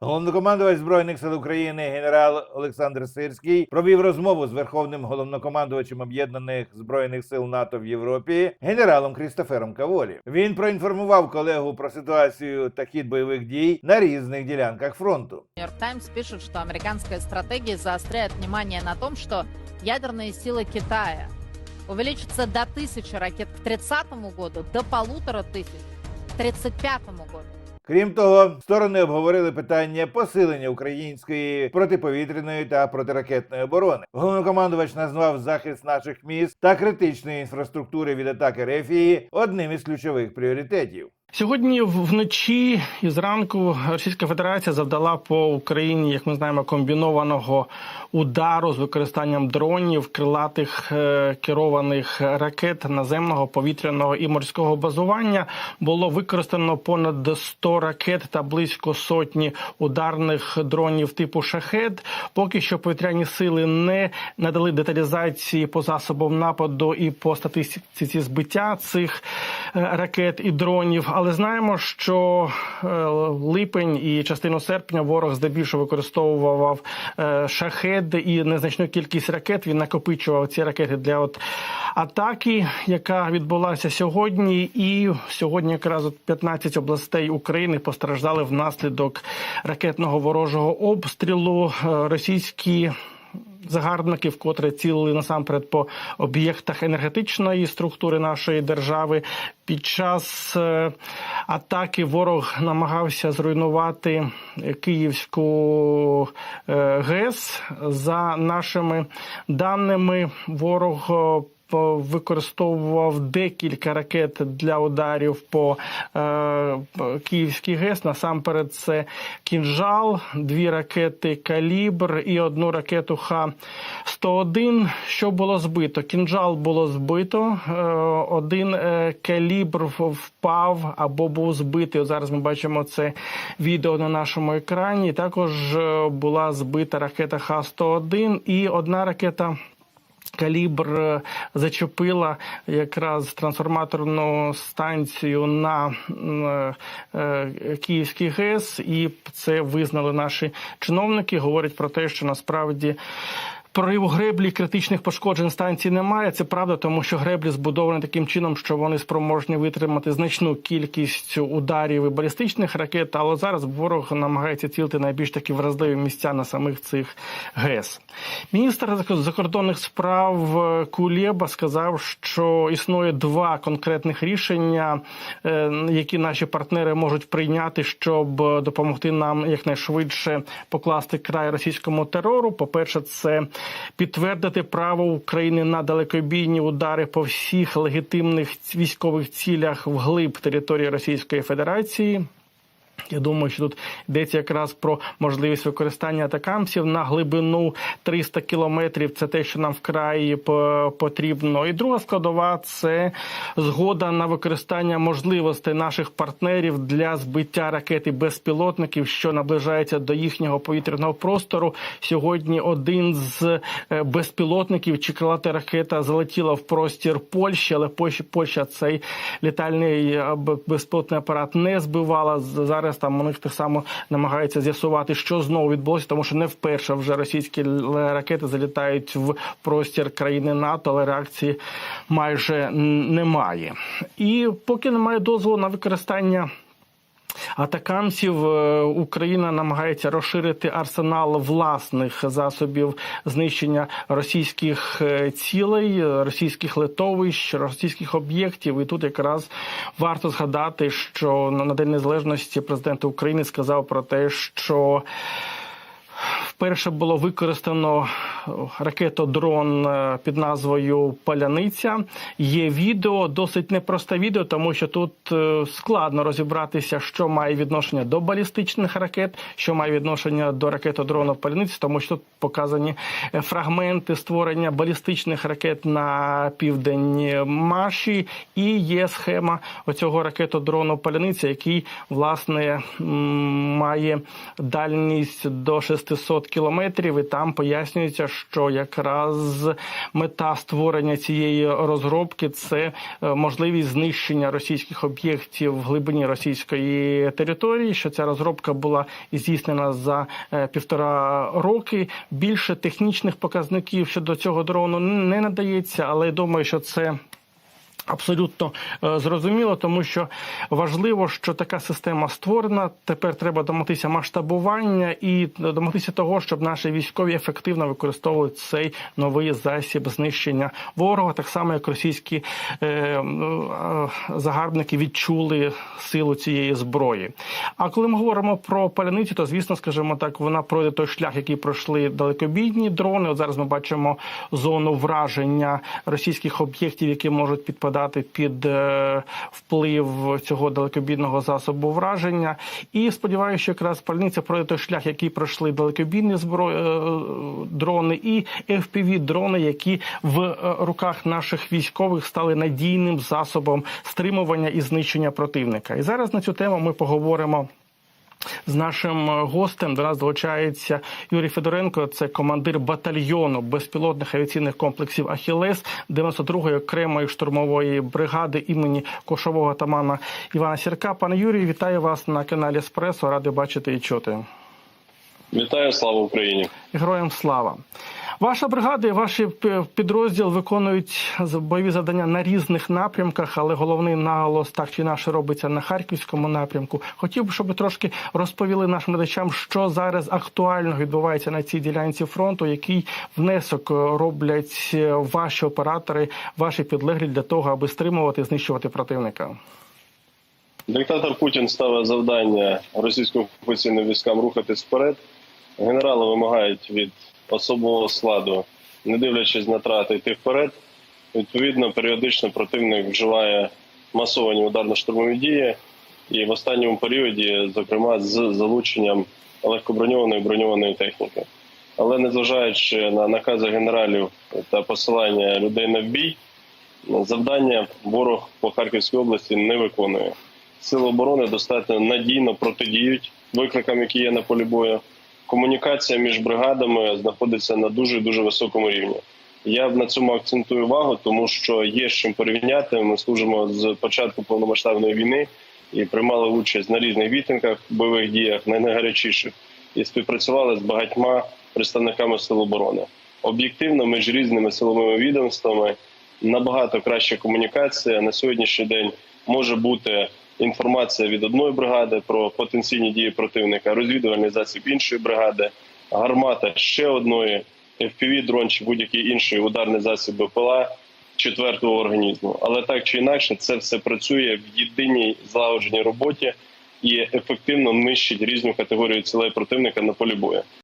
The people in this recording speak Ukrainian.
Головнокомандувач збройних сил України генерал Олександр Сирський провів розмову з верховним головнокомандувачем об'єднаних збройних сил НАТО в Європі генералом Крістофером Каволі. Він проінформував колегу про ситуацію та хід бойових дій на різних ділянках фронту. Нью-Йорк Таймс пишет, что американская стратегия заостряет внимание на том, что ядерные силы Китая увеличатся до тысячи ракет к 30 году, до полутора тысяч к 35 году. Крім того, сторони обговорили питання посилення української протиповітряної та протиракетної оборони. Головнокомандувач назвав захист наших міст та критичної інфраструктури від атаки Рефії одним із ключових пріоритетів. Сьогодні вночі і зранку Російська Федерація завдала по Україні, як ми знаємо, комбінованого удару з використанням дронів, крилатих е, керованих ракет наземного, повітряного і морського базування. Було використано понад 100 ракет та близько сотні ударних дронів типу шахет. Поки що повітряні сили не надали деталізації по засобам нападу і по статистиці збиття цих е, ракет і дронів. Але знаємо, що е, липень і частину серпня ворог здебільшого використовував е, шахет і незначну кількість ракет. Він накопичував ці ракети для от атаки, яка відбулася сьогодні. І сьогодні якраз от 15 областей України постраждали внаслідок ракетного ворожого обстрілу. Е, Російські загарбники, котрі цілили насамперед по об'єктах енергетичної структури нашої держави. Під час е, атаки ворог намагався зруйнувати Київську е, ГЕС. За нашими даними, ворог. По- Використовував декілька ракет для ударів по е, Київській ГЕС. Насамперед, це кінжал, дві ракети Калібр і одну ракету Х-101. Що було збито? Кінжал було збито. е, Один е, калібр впав або був збитий. Зараз ми бачимо це відео на нашому екрані. Також була збита ракета Х-101 і одна ракета. Калібр е, зачепила якраз трансформаторну станцію на е, Київський ГЕС, і це визнали наші чиновники. Говорять про те, що насправді. Прориву греблі критичних пошкоджень станції немає. Це правда, тому що греблі збудовані таким чином, що вони спроможні витримати значну кількість ударів і балістичних ракет. Але зараз ворог намагається цілити найбільш такі вразливі місця на самих цих ГЕС. Міністр закордонних справ Кулєба сказав, що існує два конкретних рішення, е, які наші партнери можуть прийняти, щоб допомогти нам якнайшвидше покласти край російському терору. По перше, це підтвердити право України на далекобійні удари по всіх легітимних військових цілях вглиб території Російської Федерації. Я думаю, що тут йдеться якраз про можливість використання атакамсів на глибину 300 кілометрів. Це те, що нам вкрай по- потрібно. І друга складова це згода на використання можливостей наших партнерів для збиття ракет і безпілотників, що наближається до їхнього повітряного простору. Сьогодні один з е, безпілотників чи крилата ракета залетіла в простір Польщі, але Польща, цей літальний безпілотний апарат не збивала. З- Зараз там них так само намагаються з'ясувати, що знову відбулося, тому що не вперше вже російські ракети залітають в простір країни НАТО, але реакції майже немає. І поки немає дозволу на використання. Атакамсів е, Україна намагається розширити арсенал власних засобів знищення російських е, цілей, російських литовищ, російських об'єктів. І тут якраз варто згадати, що на День Незалежності президент України сказав про те, що Вперше було використано ракетодрон е, під назвою Паляниця. Є відео, досить непросте відео, тому що тут е, складно розібратися, що має відношення до балістичних ракет, що має відношення до ракетодрону Паляниці, тому що тут показані е, фрагменти створення балістичних ракет на південь Маші, і є схема оцього ракетодрону Паляниця, який власне має дальність до 600 кілометрів, і там пояснюється, що якраз мета створення цієї розробки це е, можливість знищення російських об'єктів в глибині російської території. Що ця розробка була здійснена за е, півтора роки. Більше технічних показників щодо цього дрону не надається, але я думаю, що це. Абсолютно е, зрозуміло, тому що важливо, що така система створена. Тепер треба домогтися масштабування і домогтися того, щоб наші військові ефективно використовували цей новий засіб знищення ворога, так само як російські е, е, загарбники відчули силу цієї зброї. А коли ми говоримо про паляниці, то звісно, скажімо так, вона пройде той шлях, який пройшли далекобійні дрони. От зараз ми бачимо зону враження російських об'єктів, які можуть підпадати під е, вплив цього далекобійного засобу враження. І сподіваюся, що якраз пальниця пройде той шлях, який пройшли далекобійні зброї е, дрони, і fpv дрони, які в е, руках наших військових стали надійним засобом стримування і знищення противника. І зараз на цю тему ми поговоримо. З нашим гостем до нас долучається Юрій Федоренко, це командир батальйону безпілотних авіаційних комплексів Ахілес 92-ї окремої штурмової бригади імені кошового тамана Івана Сірка. Пане Юрію, вітаю вас на каналі Еспресо. Радий бачити і чути. Вітаю, слава Україні! Героям слава! Ваша бригада і ваш підрозділ виконують бойові завдання на різних напрямках, але головний наголос так чи інакше робиться на харківському напрямку. Хотів би, щоб трошки розповіли нашим глядачам, що зараз актуально відбувається на цій ділянці фронту, який внесок роблять ваші оператори, ваші підлеглі для того, аби стримувати знищувати противника. Диктатор Путін ставить завдання російським окупаційним військам рухатись вперед. Генерали вимагають від особового складу, не дивлячись на трати, йти вперед. Відповідно, періодично противник вживає масовані ударно-штурмові дії, і в останньому періоді, зокрема, з залученням легкоброньованої броньованої техніки. Але незважаючи на накази генералів та посилання людей на бій, завдання ворог по Харківській області не виконує. Сили оборони достатньо надійно протидіють викликам, які є на полі бою. Комунікація між бригадами знаходиться на дуже дуже високому рівні. Я на цьому акцентую увагу, тому що є з чим порівняти. Ми служимо з початку повномасштабної війни і приймали участь на різних вітинках, бойових діях, на найгарячіших, і співпрацювали з багатьма представниками сил оборони. Об'єктивно, між різними силовими відомствами набагато краща комунікація на сьогоднішній день може бути інформація від одної бригади про потенційні дії противника, розвідувальний засіб іншої бригади, гармата ще одної, fpv дрон чи будь-який інший ударний засіб БПЛА четвертого організму. Але так чи інакше, це все працює в єдиній злагодженій роботі і ефективно нищить різну категорію цілей противника на полі бою.